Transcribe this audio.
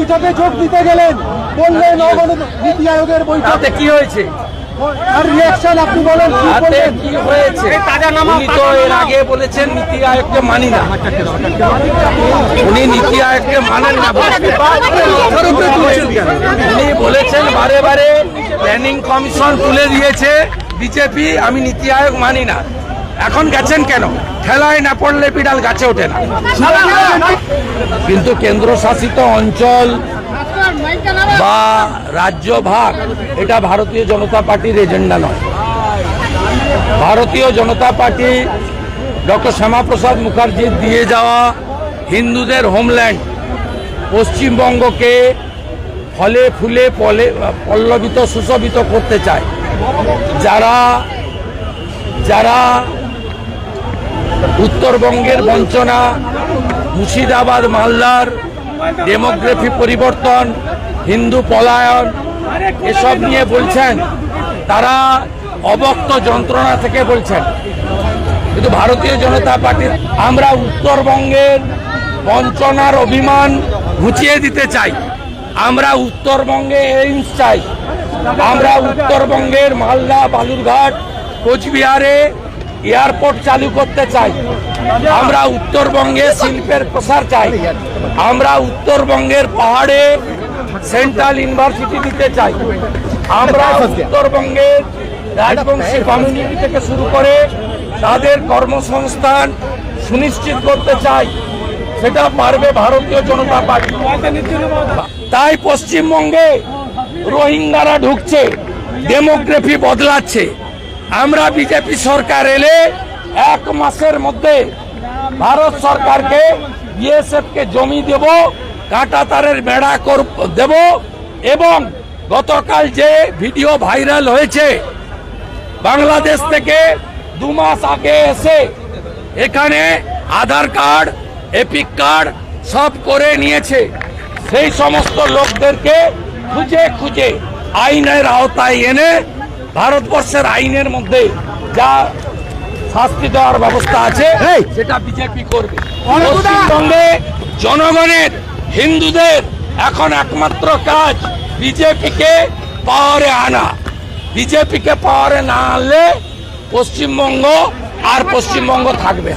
বৈঠকে যোগ দিতে গেলেন বললেন অবনত নীতি আয়োগের বৈঠক। কি হয়েছে? আর রিয়াকশন আপনি বলেন কি তাতে বললেন? কি হয়েছে? উনি তো এর আগে বলেছেন নীতি আয়োগকে মানি না। উনি নীতি আয়োগকে মানেন না। উনি বলেছেন বারে বারে প্ল্যানিং কমিশন তুলে দিয়েছে বিজেপি আমি নীতি আয়োগ মানি না। এখন গেছেন কেন? খেলায় না পড়লে বিড়াল গাছে ওঠে না। কিন্তু কেন্দ্রশাসিত অঞ্চল বা রাজ্য ভাগ, এটা ভারতীয় জনতা পার্টির এজেন্ডা নয়। ভারতীয় জনতা পার্টি ডক্টর শ্যামাপ্রসাদ মুখার্জির দিয়ে যাওয়া হিন্দুদের হোমল্যান্ড পশ্চিমবঙ্গকে ফলে ফুলে পলে, পল্লবিত, সুশোভিত করতে চায়। যারা যারা উত্তরবঙ্গের বঞ্চনা, মুর্শিদাবাদ মালদার ডেমোগ্রাফি পরিবর্তন, হিন্দু পলায়ন, এসব নিয়ে বলছেন, তারা অবক্ত যন্ত্রণা থেকে বলছেন। কিন্তু ভারতীয় জনতা পার্টির আমরা উত্তরবঙ্গের বঞ্চনার অভিমান ঘুচিয়ে দিতে চাই। আমরা উত্তরবঙ্গে এইমস চাই। আমরা উত্তরবঙ্গের মালদা বালুরঘাট, কোচবিহারে এয়ারপোর্ট চালু করতে চাই। আমরা উত্তরবঙ্গে শিল্পের প্রসার চাই। আমরা উত্তরবঙ্গের পাহাড়ে সেন্ট্রাল ইউনিভার্সিটি দিতে চাই। আমরা উত্তরবঙ্গের রাজবংশী কমিউনিটি থেকে শুরু করে তাদের কর্মসংস্থান সুনিশ্চিত করতে চাই। সেটা পারবে ভারতীয় জনতা পার্টি। তাই পশ্চিমবঙ্গে রোহিঙ্গারা ঢুকছে, ডেমোগ্রাফি বদলাচ্ছে। আমরা বিজেপি সরকার এলে এক মাসের মধ্যে ভারত সরকারকে বিএসএফ কে জমি দেব কাঁটা তারের বেড়া দেব এবং গতকাল যে ভিডিও ভাইরাল হয়েছে, বাংলাদেশ থেকে দু মাস আগে এসে এখানে আধার কার্ড, এপিক কার্ড সব করে নিয়েছে। সেই সমস্ত লোকদেরকে খুঁজে খুঁজে আইনের আওতায় এনে ভারতবর্ষের আইনের মধ্যে যা শাস্তি দেওয়ার ব্যবস্থা আছে সেটা বিজেপি করবে। পশ্চিমবঙ্গে জনগণের হিন্দুদের এখন একমাত্র কাজ বিজেপিকে পাওয়ারে আনা। বিজেপিকে পাওয়ারে না আনলে পশ্চিমবঙ্গ আর পশ্চিমবঙ্গ থাকবে।